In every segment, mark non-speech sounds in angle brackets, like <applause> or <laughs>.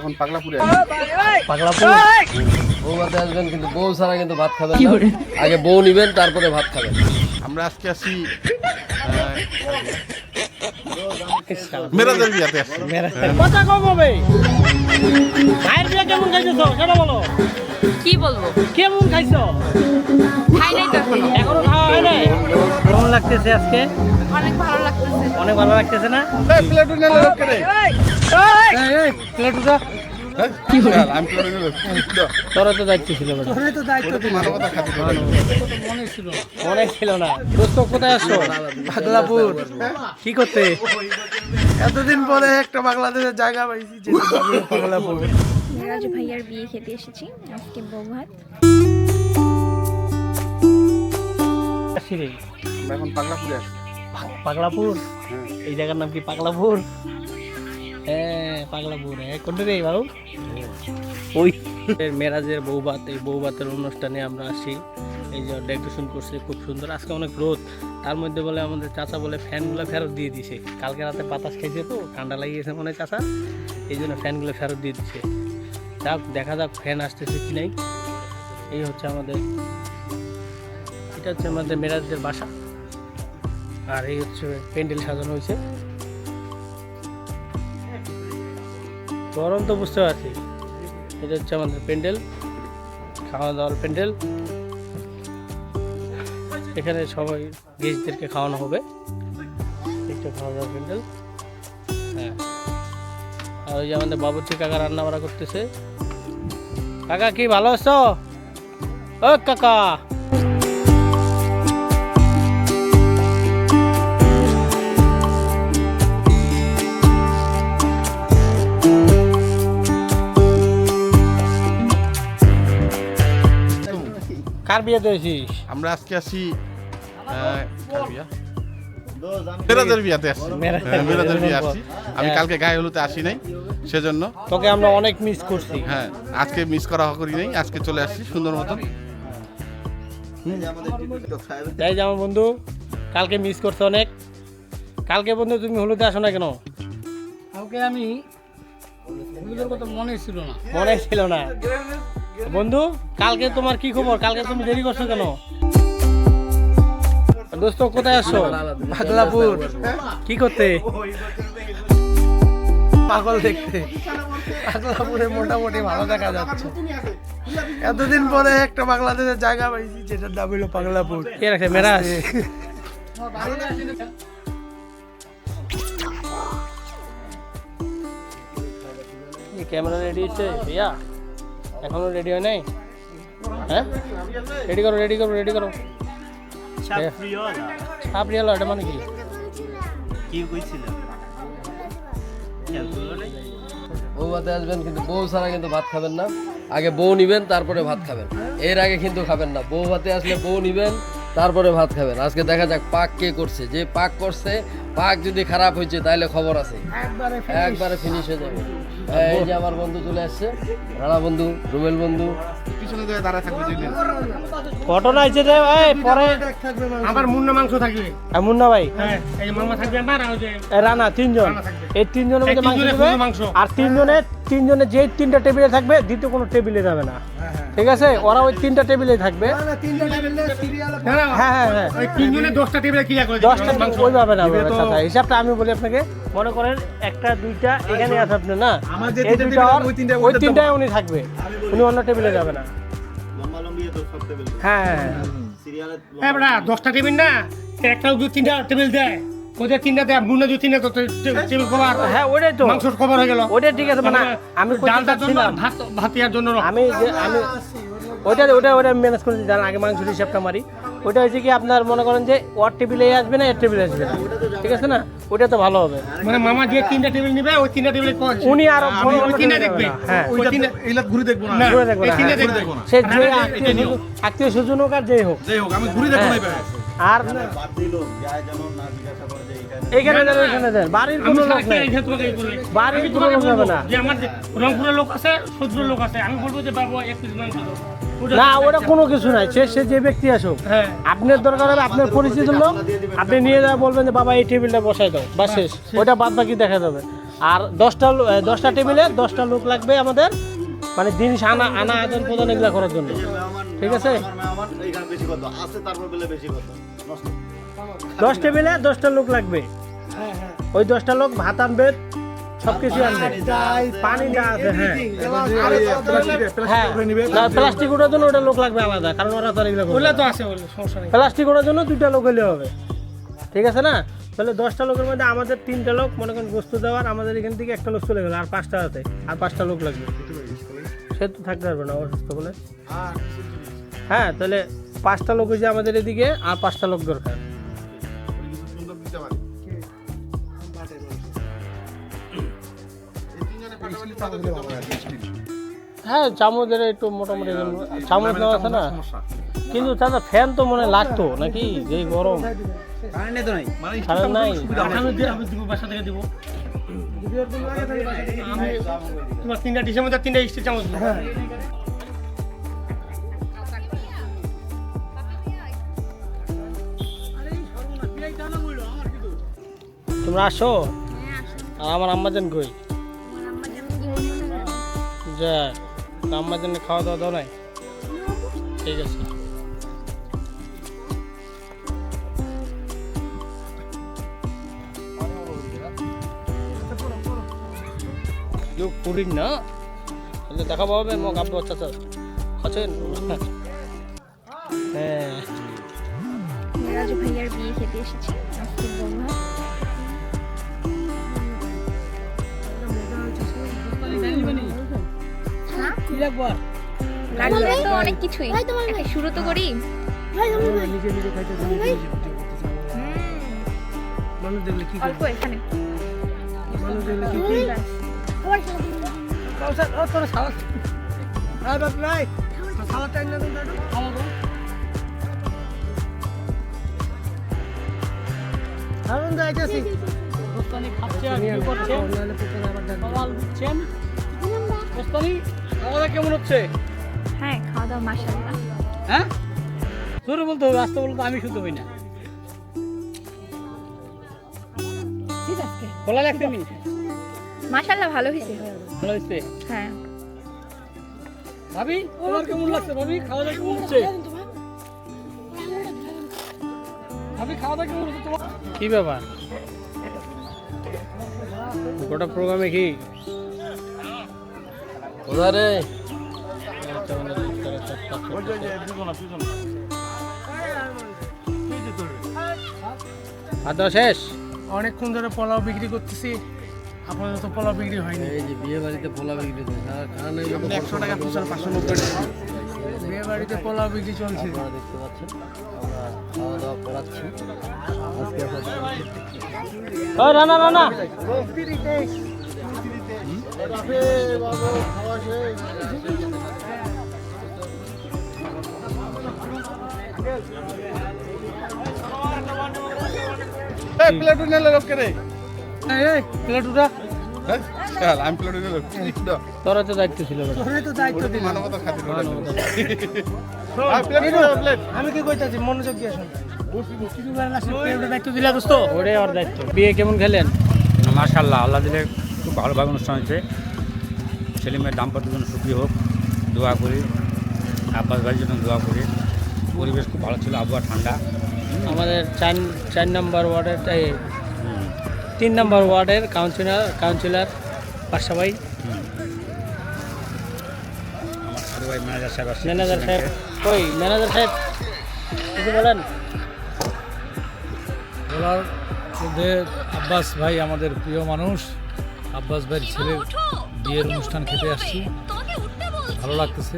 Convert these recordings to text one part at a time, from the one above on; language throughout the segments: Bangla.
এখন পাগলাপুরে পাগলাপুর? বউ ভাতে আসবেন কিন্তু বউ ছাড়া কিন্তু ভাত খাবেন আগে বউ নিবেন তারপরে ভাত খাবেন। আমরা আজকে আসি মেরাজের বিয়াতে আসছি। কথা কম হবে ভাইয়ের বিয়ে কেমন খাইছো সেটা বলো? কি বলব? কেমন খাইছো? খাই নাই তো কেমন লাগতেছে আজকে? অনেক ভালো লাগতেছে। অনেক ভালো লাগতেছে না? তোরা তো দায়িত্ব ছিল মানবতা খাতে করে মনে ছিল। না। দোস্ত কোথায় আসছো পাগলাপুর কি করতে? এতদিন পরে একটা বাংলাদেশের জায়গা পাইছি রাজু ভাইয়ার বিয়ে খেতে এসেছি। আজকে বউ ভাত রে। আমরা এখন পাগলাপুরে আসছি পাগলাপুর? এই জায়গার নাম কি পাগলাপুর? হ্যাঁ পাগলাপুর। হ্যাঁ কোনটা রে বাবু? ওই মেরাজের বৌবাত এই বৌবাতের অনুষ্ঠানে আমরা আসি। এই যে ডেকোরেশন করছে খুব সুন্দর। আজকে অনেক রোদ। তার মধ্যে বলে আমাদের চাচা বলে ফ্যানগুলো ফেরত দিয়ে দিছে। কালকে রাতে বাতাস খেয়েছে তো ঠান্ডা লাগিয়েছে মনে চাচা। এই জন্য ফ্যানগুলো ফেরত দিয়ে দিছে। যাক দেখা যাক ফ্যান আসতেছে কি নাই। এই হচ্ছে আমাদের এটা হচ্ছে আমাদের মেরাজের বাসা। আর এই হচ্ছে প্যান্ডেল সাজানো হয়েছে। গরম তো বুঝতে পারছি। এটা হচ্ছে আমাদের প্যান্ডেল খাওয়া দাওয়ার প্যান্ডেল। এখানে সবাই গেস্টদেরকে খাওয়ানো হবে। একটা খাওয়া দাওয়ার প্যান্ডেল। হ্যাঁ। আর ওই যে আমাদের বাবুর্চি কাকা রান্না করতেছে। কাকা কি ভালো আছো? ও কাকা! কার বিয়ে দিয়েছিস আমরা আজকে আসি কার বিয়া? মেরাজের বিয়াতে আসছি। মেরাজের হ্যাঁ, বিয়ে। আসছি। আমি কালকে গায়ে হলুতে আসি নাই সেজন্য। তোকে আমরা অনেক মিস করছি। হ্যাঁ আজকে মিস করা করি নাই আজকে চলে আসছি সুন্দর মতন। তাই যে আমার বন্ধু কালকে মিস করছ অনেক। কালকে বন্ধু তুমি হলুদে আসো না কেন? কালকে আমি কথা মনে ছিল না। মনে ছিল না। বন্ধু কালকে তোমার কি খবর? কালকে তুমি দেরি করছ কেন? দোস্ত কোথায় আসছো পাগলাপুর কি করতে? পাগল দেখতে। পাগলাপুরে মোটামুটি ভালো দেখা যাচ্ছে। এতদিন পরে একটা বাংলাদেশের জায়গা পাইছি যেটার নাম হলো পাগলাপুর। কে রাখে? মেরাজ? ক্যামেরা রেডি হচ্ছে ভাইয়া এখনও রেডি হয় নাই? হ্যাঁ? রেডি করো রেডি করো রেডি করো। সাপ রিয়াল এটা মানে কি? বউ ভাতে আসবেন কিন্তু বউ ছাড়া কিন্তু ভাত খাবেন না। আগে বউ নিবেন তারপরে ভাত খাবেন। এর আগে কিন্তু খাবেন না। বউ ভাতে আসলে বউ নিবেন তারপরে ভাত খাবেন। আজকে দেখা যাক পাক কে করছে। যে পাক করছে পাক যদি খারাপ হয়েছে তাহলে খবর আছে। একবারে ফিনিশ হয়ে যাবে। এই যে আমার বন্ধু চলে আসছে। রানা বন্ধু রুমেল বন্ধু পিছনে দিয়ে দাঁড়ায় থাকবে দুই ঘটনা হয়েছে যে এই পরে আমার মুন্না মাংস থাকবে। আহ, মুন্না ভাই? হ্যাঁ এই মামা থাকবে আমার আর ওই যে রানা তিনজন। এই তিনজনের মধ্যে মাংস তিনজনের দিবে শুধু মাংস। আর তিনজনে তিনজনে যে তিনটা টেবিলে থাকবে দ্বিতীয় কোনো টেবিলে যাবে না। ঠিক আছে? ওরা ওই তিনটা টেবিলে থাকবে। না, না, হ্যাঁ হ্যাঁ হ্যাঁ। তিনজনে দশটা টেবিলে ক্লিয়ার দশটা ওইভাবে না দিবে আচ্ছা হিসাবটা আমি বলি আপনাকে। মনে করেন একটা দুইটা এখানে আছে আপনি না? এই দুইটা ওই তিনটা ওই ওদের তিনটায় উনি থাকবে। উনি অন্য টেবিলে যাবে না। হ্যাঁ। হ্যাঁ বেটা দশটা টেবিল না একটা দু তিনটা টেবিল দেয় ওদের তিনটা দেয় মুন্না দু তিনটা টেবিল কভার। হ্যাঁ ওটাই তো। মাংস কভার হয়ে গেল। ওটাই ঠিক আছে মানে আমি ওটা ডালটার জন্য ভাত জন্য আমি যে আমি ওটা ওইটা ওইটা ম্যানেজ করে জান আগে মাংসের হিসাবটা মারি। ওইটা হয়েছে কি আপনার মনে করেন যে ওর টেবিলে আসবে না এর টেবিলে আসবে না। ঠিক আছে না? ওটা তো ভালো হবে। মানে মামা যে তিনটা টেবিল নিবে ওই তিনটা টেবিলে উনি আর ওই তিনটা দেখবে। হ্যাঁ। ওই তিনটা এইলা ঘুরে দেখব না। না ঘুরে দেখব এই না, তিনটা হ্যাঁ। দেখবে। সে যে হ্যাঁ, আত্মীয় আত্মীয় স্বজন হোক আর যেই হোক। যাই হোক আমি ঘুরে দেখব না আর এইখানে দেন ওইখানে বাড়ির আমি কোনো লোক সারাক্ষণ নেই। বাড়ির কোনো লোক যাবে না। যে আমার রংপুরের লোক আছে সূত্রের লোক আছে। আমি বলব যে বাবু এক পিস মাংস। ওটা না ওটা কোনো কিছু নাই। সে সে যে ব্যক্তি আসুক হ্যাঁ। আপনার দরকার হবে আপনার পরিচিত লোক আপনি নিয়ে যাওয়া বলবেন যে বাবা এই টেবিলটা বসাই দাও। বা শেষ। ওটা বাদ বাকি দেখা যাবে। আর দশটা দশটা টেবিলে দশটা লোক লাগবে আমাদের মানে জিনিস আনা আনা আদান প্রদান এগুলা করার জন্য। ঠিক আছে? দশ টেবিলে দশটা লোক লাগবে। ওই দশটা লোক ভাত আনবে সব কিছু আনবে। পানি যা আছে হ্যাঁ। হ্যাঁ প্লাস্টিক ওঠার জন্য ওটা লোক লাগবে আলাদা কারণ ওরা তো এগুলো ওগুলো তো আছে সমস্যা নেই। প্লাস্টিক ওঠার জন্য দুইটা লোক হলে হবে। ঠিক আছে না? তাহলে দশটা লোকের মধ্যে আমাদের তিনটা লোক মনে করেন বস্তু দেওয়ার আমাদের এখান থেকে একটা লোক চলে গেল আর পাঁচটা আছে আর পাঁচটা লোক লাগবে। সে তো থাকতে পারবে না অসুস্থ বলে। হ্যাঁ তাহলে পাঁচটা লোক হয়েছে আমাদের এদিকে আর পাঁচটা লোক দরকার। হ্যাঁ চামচের একটু মোটামুটি চামচ নেওয়া আছে না? কিন্তু দাদা ফ্যান তো মনে লাগতো নাকি? যে গরম। নাই আমি দি- আমি দিব বাসা থেকে দিব। আমি তোমার তিনটা ডিশের তিনটা স্টিল চামচ তোমরা আসো? আর আমার আম্মাজান কই? যা আম্মাজান খাওয়া দাওয়া দাও নাই? ঠিক আছে। কেউ পুরিন না? তাহলে দেখা পাবে মোক আব্বু চাচা আছেন? হ্যাঁ। ভাইয়ার বিয়ে খেতে এসেছি তো অনেক কিছুই শুরু তো করি। মানুষ দেখলে কি অল্প এখানে। মানুষ দেখলে কি। তোরা হ্যাঁ বাপ ভাই। সালাদ টাইম না খাওয়া হারুন দা আইতাছি। দোস্তানি খাচ্ছে আর কি করছে? সওয়াল দিচ্ছেন দোস্তানি খাওয়া কেমন হচ্ছে? হ্যাঁ খাওয়া দাওয়া মাসাল্লাহ হ্যাঁ? জোরে বলতে হবে আসতে বলতে আমি শুনতে পাই না। খোলা লাগছে নি? মাসাল্লাহ ভালো হয়েছে। ভালো হয়েছে? হ্যাঁ। ভাবি তোমার কেমন লাগছে? ভাবি খাওয়া দাওয়া কেমন হচ্ছে? ভাবি খাওয়া দাওয়া কেমন হচ্ছে তোমার? কি ব্যাপার? গোটা প্রোগ্রামে কি? কোথায় রে? শেষ? অনেকক্ষণ ধরে পোলাও বিক্রি করতেছি। আপাতত পোলাও বিক্রি হয়নি। এই যে বিয়ে বাড়িতে পোলাও বিক্রি নেই একশো টাকা পিছনে পাঁচশো নব্বই টাকা। বিয়ে বাড়িতে পোলাও বিক্রি চলছে। দেখতে পাচ্ছেন খাওয়া দাওয়া করাচ্ছি। আজকে রানা রানা। এই রে। হ্যাঁ? আমি লোক তোরা তো দায়িত্ব ছিল। তো দায়িত্ব মানবতা খাতির আমি কি কইতাছি? মনোযোগ দিয়ে শোন। বিয়ে কেমন খেলেন? মাশাল্লাহ আল্লাহ দিলে খুব ভালোভাবে অনুষ্ঠান হয়েছে। ছেলে মেয়ের দাম্পত্য জন্য সুখী হোক দোয়া করি আব্বাস ভাইয়ের জন্য দোয়া করি। পরিবেশ খুব ভালো ছিল আবহাওয়া ঠান্ডা। আমাদের চার চার নম্বর ওয়ার্ডের তিন নম্বর ওয়ার্ডের কাউন্সিলর কাউন্সিলর পাশা ভাই। ভাই ম্যানেজার সাহেব ম্যানেজার সাহেব কই ম্যানেজার সাহেব কিছু বলেন? বলার আব্বাস ভাই আমাদের প্রিয় মানুষ। আব্বাস ভাইয়ের ছেলের বিয়ের অনুষ্ঠান খেতে আসছি। ভালো লাগতেছে।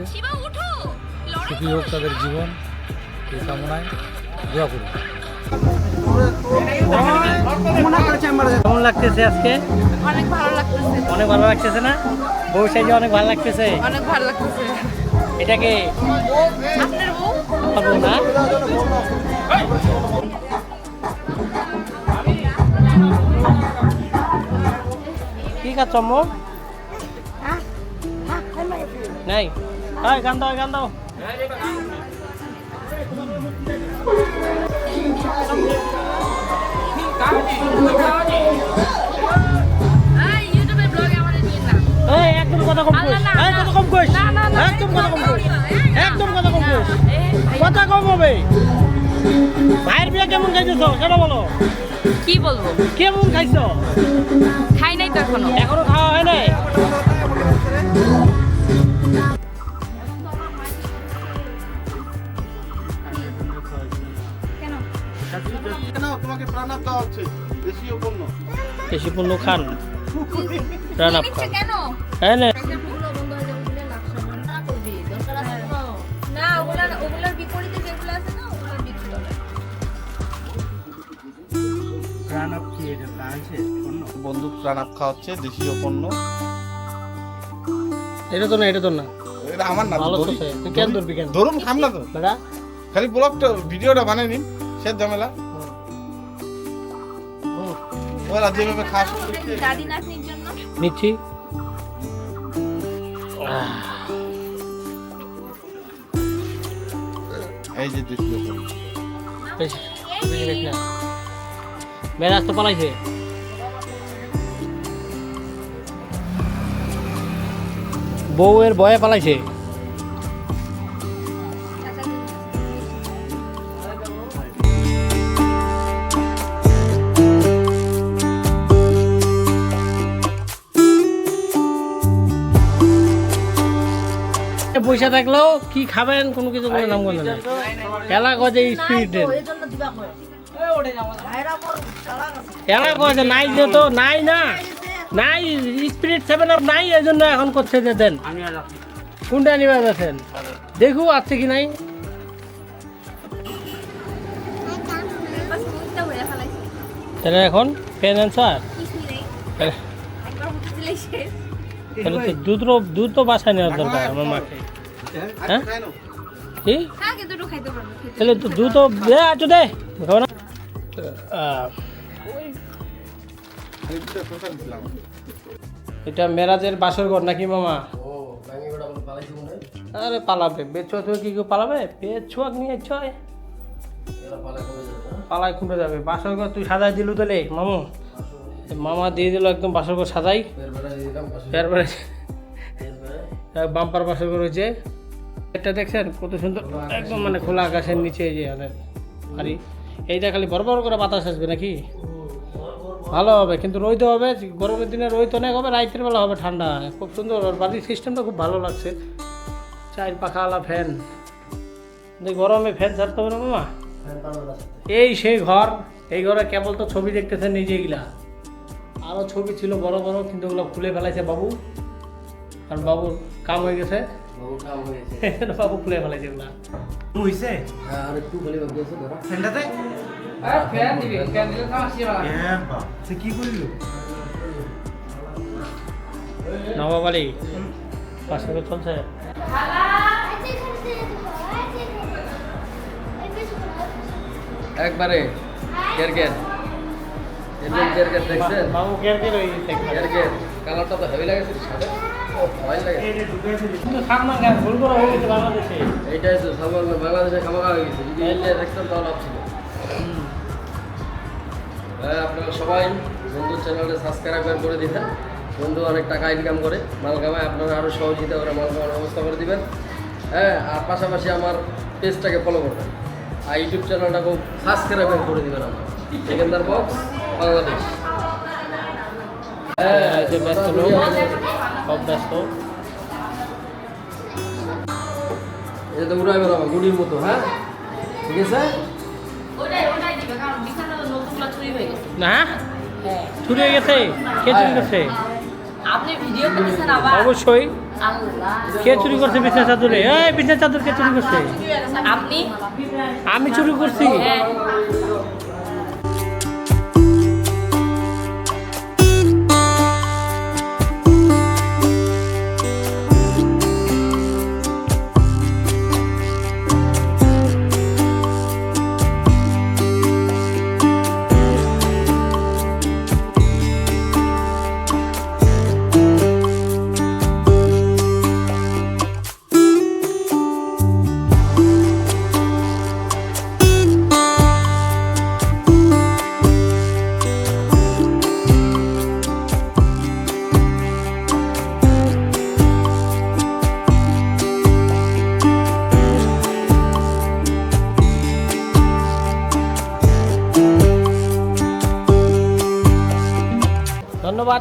সুখী হোক তাদের জীবন এই কামনায় দোয়া করি কেমন লাগতেছে আজকে? অনেক ভালো লাগতেছে। অনেক ভালো লাগতেছে না? বউ সাইজে অনেক ভালো লাগতেছে? অনেক ভালো লাগতেছে। এটাকে আপনার বউ না? কি খাচ্ছ আম্মু নাই হয় গান দাও গান দাও Ay, একদম কথা কম কইস আল্লাহ, না, এই না। কথা কম কইস না, না, না, একদম কথা কম কইস এই, একদম কথা কম কইস এই, ভাই, কথা কম হবে ভাইয়ের বিয়ে কেমন খাইছো সেটা বলো? কি বলব? কেমন খাইছো? খাই নাই তো এখনও। এখনও খাওয়া হয় নাই? কেন? কেন? তোমাকে প্রাণাপ দেওয়া হচ্ছে দেশীয় পণ্য খান। নিচ্ছে খান। হ্যাঁ বন্ধু প্রাণাপ খাওয়াচ্ছে দেশীয় পণ্য এটা তো না এটা তো না এটা আমার না ভালো তো তুই কেন ধরবি কেন ধরুন তো বেটা খালি ব্লগটা ভিডিওটা বানিয়ে নিন সে ঝামেলা ওরা যেভাবে খাস দাদি নাতনির জন্য নিচ্ছি এই যে দেশীয় পণ্য বেশ বেশ না মেরাজ তো পালাইছে বউয়ের ভয়ে পালাইছে। পয়সা থাকলেও কি খাবেন, কোনো কিছু কোনো নাম গন্ধ নেই। খেলা কজে স্পিড এরা কয়েছে নাই যে তো, নাই না। নাই স্পিরিট সেভেন আপ নাই এই জন্য এখন করছে যে দেন। কোনটা নিবে যাচ্ছেন? দেখু আছে কি নাই? তাহলে এখন পেন অ্যান্সার তাহলে তো দুধ দুধ তো বাসায় নেওয়ার দরকার আমার মাকে হ্যাঁ কি দুটো খাইতে পারব তাহলে তো দুধ তো দে আছো দে খাব না। এটা মেরাজের বাসর ঘর নাকি মামা? আরে পালাবে। বেচো তুমি কি কেউ পালাবে? পেছুয়াক নিয়ে ছয়। পালায় খুঁড়ে যাবে বাসর ঘর তুই সাজাই দিলু তাহলে মামু? মামা দিয়ে দিল একদম বাসর ঘর সাজাই। তারপরে বাম্পার বাসর ঘর হয়েছে এটা দেখছেন কত সুন্দর? একদম মানে খোলা আকাশের নিচে যে আমাদের বাড়ি এইটা খালি বড় বড় করে বাতাস আসবে নাকি? ভালো হবে কিন্তু রইতে হবে গরমের দিনে রইতে অনেক হবে রাইতের বেলা হবে ঠান্ডা। খুব সুন্দর বাড়ির সিস্টেমটা খুব ভালো লাগছে। চার পাখাওয়ালা ফ্যান গরমে ফ্যান ছাড়তে হবে না মামা? এই সেই ঘর এই ঘরে কেবল তো ছবি দেখতেছেন নিজে গিলা আরও ছবি ছিল বড় বড় কিন্তু ওগুলো খুলে ফেলাইছে বাবু। আর বাবুর কাম হয়ে গেছে। হয়েছে <laughs> বাবু খুলে ফেলাইছে ওগুলা হ্যাঁ আর একটু খালি নবাব আলী পাঁচশো চলছে। একবারে এরকম দেখছেন? বাবু কের কালারটা তো হেভি লাগেছে এইটাই তো সামান্য বাংলাদেশে খামাখা হয়ে গেছে। যদি দেখতাম তাহলে লাভ ছিল। হ্যাঁ আপনারা সবাই বন্ধুর চ্যানেলটা সাবস্ক্রাইব করে দিবেন। বন্ধু অনেক টাকা ইনকাম করে মাল কামায় আপনারা আরও সহযোগিতা করে মাল কামার ব্যবস্থা করে দিবেন। হ্যাঁ আর পাশাপাশি আমার পেজটাকে ফলো করবেন। আর ইউটিউব চ্যানেলটা চ্যানেলটাকেও সাবস্ক্রাইব করে দিবেন আমার সেকেন্দার বক্স বাংলাদেশ। হ্যাঁ এই ব্যস্ত লোক সব ব্যস্ত। এটা তো উড়াই বেড়াবো গুড়ির মতো হ্যাঁ? ঠিক আছে? না? চুরি হয়ে গেছে? কে চুরি করছে? আপনি ভিডিও করতেছেন আবার? অবশ্যই। কে চুরি করছে বিছনা চাদরে? এই বিছনা চাদর কে চুরি করছে? আপনি? আমি চুরি করছি।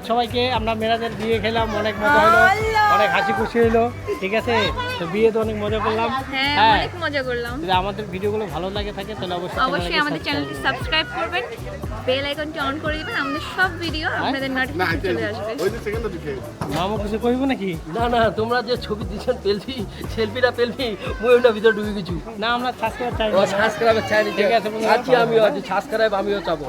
ধন্যবাদ সবাইকে। আমরা মেয়েরাদের বিয়ে খেলাম অনেক মজা হলো অনেক হাসি খুশি হলো ঠিক আছে? তো বিয়ে তো অনেক মজা করলাম। হ্যাঁ হ্যাঁ। অনেক মজা করলাম। যদি আমাদের ভিডিওগুলো ভালো লাগে থাকে তাহলে অবশ্যই অবশ্যই আমাদের চ্যানেলটি সাবস্ক্রাইব করবেন। বেল আইকনটি অন করে দিবেন আমাদের সব ভিডিও আপনাদের নোটিফিকেশন চলে আসবে। মামু কিছু কইব নাকি? না না তোমরা যে ছবি দিচ্ছেন পেলফি সেলফিটা পেলফি মই ওটা ভিতরে ঢুকে গেছি। না আমরা সাবস্ক্রাইব চাই ও সাবস্ক্রাইব চাই ঠিক আছে। আছি আমিও আছি সাবস্ক্রাইব আমিও চাবো।